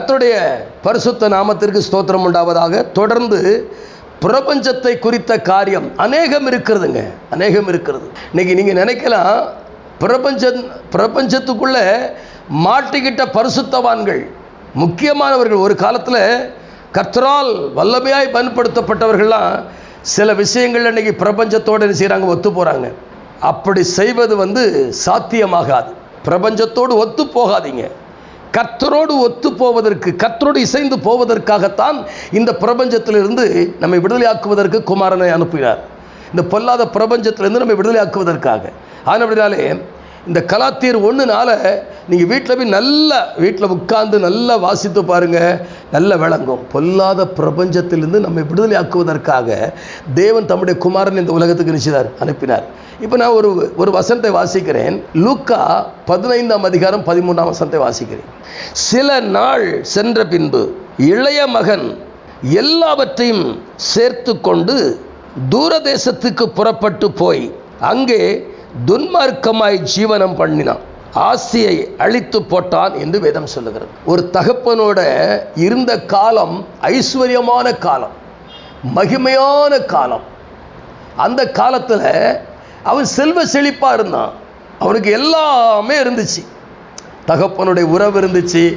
கர்த்தருடைய பரிசுத்த நாமத்திற்கு ஸ்தோத்திரம் உண்டாவதாக. தொடர்ந்து பிரபஞ்சத்தை குறித்த காரியம் அநேகம் இருக்கிறதுங்க. அநேகம் இருக்கிறது. இன்னைக்கு நீங்கள் நினைக்கலாம் பிரபஞ்ச பிரபஞ்சத்துக்குள்ள மாட்டிக்கிட்ட பரிசுத்தவான்கள் முக்கியமானவர்கள். ஒரு காலத்தில் கர்த்தரால் வல்லமையாய் பயன்படுத்தப்பட்டவர்கள்லாம் சில விஷயங்கள் இன்னைக்கு பிரபஞ்சத்தோடு என்ன செய்கிறாங்க ஒத்து போகிறாங்க அப்படி செய்வது வந்து சாத்தியமாகாது. பிரபஞ்சத்தோடு ஒத்து போகாதீங்க. கர்த்தரோடு ஒத்து போவதற்கு கர்த்தரோடு இசைந்து போவதற்காகத்தான் இந்த பிரபஞ்சத்திலிருந்து நம்மை விடுதலையாக்குவதற்கு குமாரனை அனுப்பினார். இந்த பொல்லாத பிரபஞ்சத்திலிருந்து நம்மை விடுதலையாக்குவதற்காக. ஆனபடினாலே இந்த கலாத்தீர் ஒன்றுனால நீங்கள் வீட்டில் போய் நல்லா வீட்டில் உட்கார்ந்து நல்லா வாசித்து பாருங்கள் நல்ல விளங்கும். பொல்லாத பிரபஞ்சத்திலிருந்து நம்மை விடுதலை ஆக்குவதற்காக தேவன் தம்முடைய குமாரன் இந்த உலகத்துக்கு நினைச்சார் அனுப்பினார். இப்போ நான் ஒரு ஒரு வசனத்தை வாசிக்கிறேன். லூக்கா பதினைந்தாம் அதிகாரம் பதிமூணாம் வசனத்தை வாசிக்கிறேன். சில நாள் சென்ற பின்பு இளைய மகன் எல்லாவற்றையும் சேர்த்து கொண்டு தூரதேசத்துக்கு புறப்பட்டு போய் அங்கே துன்மார்க்கமாய் ஜீவனம் பண்ணினான். ஆசியை அழித்து போட்டான் என்று வேதம் சொல்லுகிறது. ஒரு தகப்பனோட இருந்த காலம் ஐஸ்வர்யமான காலம் மகிமையான காலம். அந்த காலத்தில் அவன் செல்வ செழிப்பாக இருந்தான். அவனுக்கு எல்லாமே இருந்துச்சு. தகப்பனுடைய உறவு இருந்துச்சு.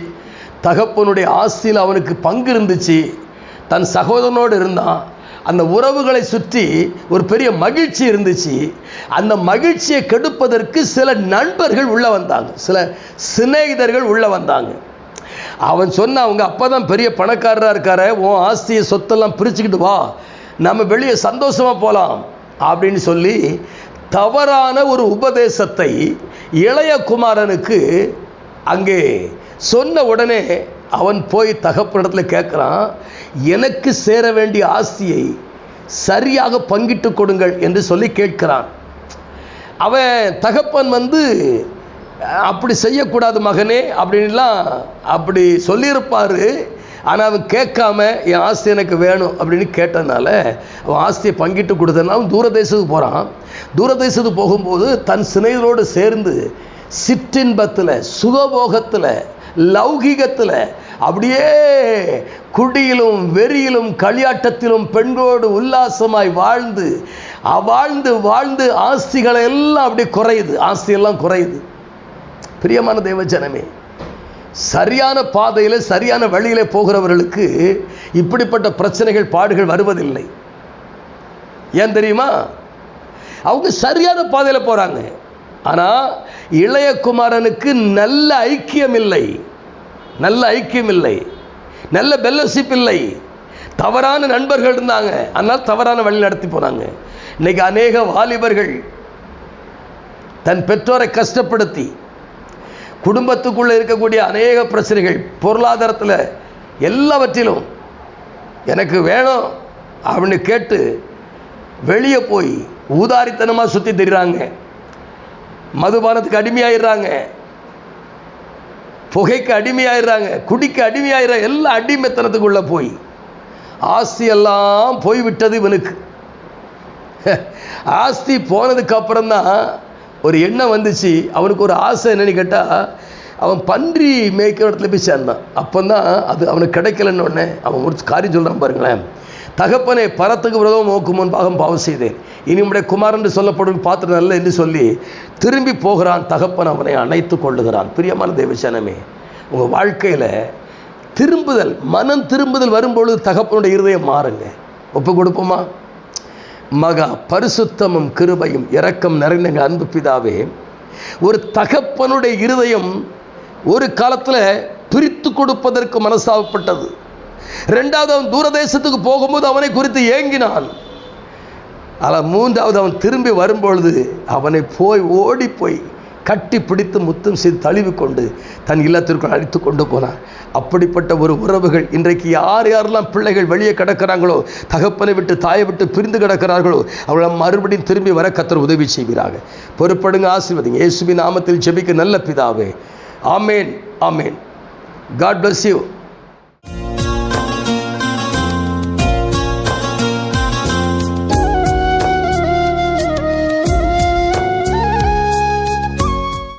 தகப்பனுடைய ஆஸ்தியில் அவனுக்கு பங்கு இருந்துச்சு. தன் சகோதரனோடு இருந்தான். அந்த உறவுகளை சுற்றி ஒரு பெரிய மகிழ்ச்சி இருந்துச்சு. அந்த மகிழ்ச்சியை கெடுப்பதற்கு சில நண்பர்கள் உள்ளே வந்தாங்க. சில சிநேகிதர்கள் உள்ளே வந்தாங்க. அவன் சொன்ன அவங்க அப்பா தான் பெரிய பணக்காரராக இருக்காரு உன் ஆஸ்தியை சொத்தெல்லாம் பிரிச்சுக்கிட்டு வா. நம்ம வெளியே சந்தோஷமாக போகலாம் அப்படின்னு சொல்லி தவறான ஒரு உபதேசத்தை இளைய குமாரனுக்கு அங்கே சொன்ன உடனே அவன் போய் தகப்பனிடத்தில் கேட்குறான் எனக்கு சேர வேண்டிய ஆஸ்தியை சரியாக பங்கிட்டு கொடுங்கள் என்று சொல்லி கேட்கிறான். அவன் தகப்பன் வந்து அப்படி செய்யக்கூடாது மகனே அப்படின்லாம் அப்படி சொல்லியிருப்பார். ஆனால் அவன் கேட்காம என் ஆஸ்தி எனக்கு வேணும் அப்படின்னு கேட்டதுனால அவன் ஆஸ்தியை பங்கிட்டு கொடுத்தனால அவன் தூரதேசத்துக்கு போகிறான் தூரதேசத்துக்கு போகும்போது தன் சினைகளோடு சேர்ந்து சிற்றின்பத்தில் சுகபோகத்தில் லௌகிகத்தில் அப்படியே குடியிலும் வெறியிலும் களியாட்டத்திலும் பெண்களோடு உல்லாசமாய் வாழ்ந்து வாழ்ந்து வாழ்ந்து ஆஸ்திகளை எல்லாம் அப்படி குறையுது. ஆஸ்தியெல்லாம் குறையுது. பிரியமான தெய்வ ஜனமே சரியான பாதையில் சரியான வழியில் போகிறவர்களுக்கு இப்படிப்பட்ட பிரச்சனைகள் பாடுகள் வருவதில்லை. ஏன் தெரியுமா? அவங்க சரியான பாதையில் போகிறாங்க ஆனால் இளைய குமாரனுக்கு நல்ல ஐக்கியம் இல்லை. நல்ல ஐக்கியம் இல்லை. நல்ல பெல்லசிப் இல்லை. தவறான நண்பர்கள் இருந்தாங்க. அதனால் தவறான வழி நடத்தி போனாங்க. இன்னைக்கு அநேக வாலிபர்கள் தன் பெற்றோரை கஷ்டப்படுத்தி குடும்பத்துக்குள்ளே இருக்கக்கூடிய அநேக பிரச்சனைகள் பொருளாதாரத்தில் எல்லாவற்றிலும் எனக்கு வேணும் அப்படின்னு கேட்டு வெளியே போய் ஊதாரித்தனமாக சுற்றி திரிகிறாங்க மதுபானத்துக்கு அடிமையாயிடுறாங்க. புகைக்கு அடிமையாயிடுறாங்க. குடிக்கு அடிமையாயிடுற எல்லா அடிமைத்தனத்துக்குள்ளே போய் ஆஸ்தி எல்லாம் போய்விட்டது இவனுக்கு. ஆஸ்தி போனதுக்கு அப்புறம் தான் ஒரு எண்ணம் வந்துச்சு. அவனுக்கு ஒரு ஆசை என்னன்னு கேட்டால் அவன் பன்றி மேய்க்கிற இடத்துல போய் சேர்ந்தான். அப்போ தான் அது அவனுக்கு கிடைக்கலன்னு உடனே அவன் ஒரு காரியம் சொல்கிறான் பாருங்களேன். தகப்பனை பரத்துக்கு விரதம் நோக்கு முன்பாக பாவம் செய்தேன். இனி உடைய குமார் என்று சொல்லப்படும் பார்த்துட்டு நல்ல என்று சொல்லி திரும்பி போகிறான் தகப்பன் அவனை அணைத்து கொள்ளுகிறான். பிரியமான தேவசனமே உங்கள் வாழ்க்கையில் திரும்புதல் மனம் திரும்புதல் வரும்பொழுது தகப்பனுடைய இருதயம் மாறுங்க. ஒப்பு கொடுப்போமா? மகா பரிசுத்தமும் கிருபையும் இரக்கம் நிறைந்த அன்பு பிதாவே ஒரு தகப்பனுடைய இருதயம் ஒரு காலத்தில் பிரித்து கொடுப்பதற்கு மனசாகப்பட்டது ரெண்டாவது அவன் தூரதேசத்துக்கு போகும்போது அவனை குறித்து ஏங்கினான். ஆனால் மூன்றாவது அவன் திரும்பி வரும்பொழுது அவனை போய் ஓடி போய் கட்டி பிடித்து முத்தம் செய்து தழுவி கொண்டு தன் இல்லத்திற்குள் அழைத்து கொண்டு போனான். அப்படிப்பட்ட ஒரு உறவுகள் இன்றைக்கு யார் யாரெல்லாம் பிள்ளைகள் வெளியே கிடக்கிறாங்களோ தகப்பனை விட்டு தாயை விட்டு பிரிந்து கிடக்கிறார்களோ அவளை மறுபடியும் திரும்பி வர கத்தர் உதவி செய்கிறாங்க பொறுப்படுங்க ஆசீர்வதிங்க. இயேசுவின் நாமத்தில் ஜெபிக்க நல்ல பிதாவே. ஆமேன் ஆமேன். God bless you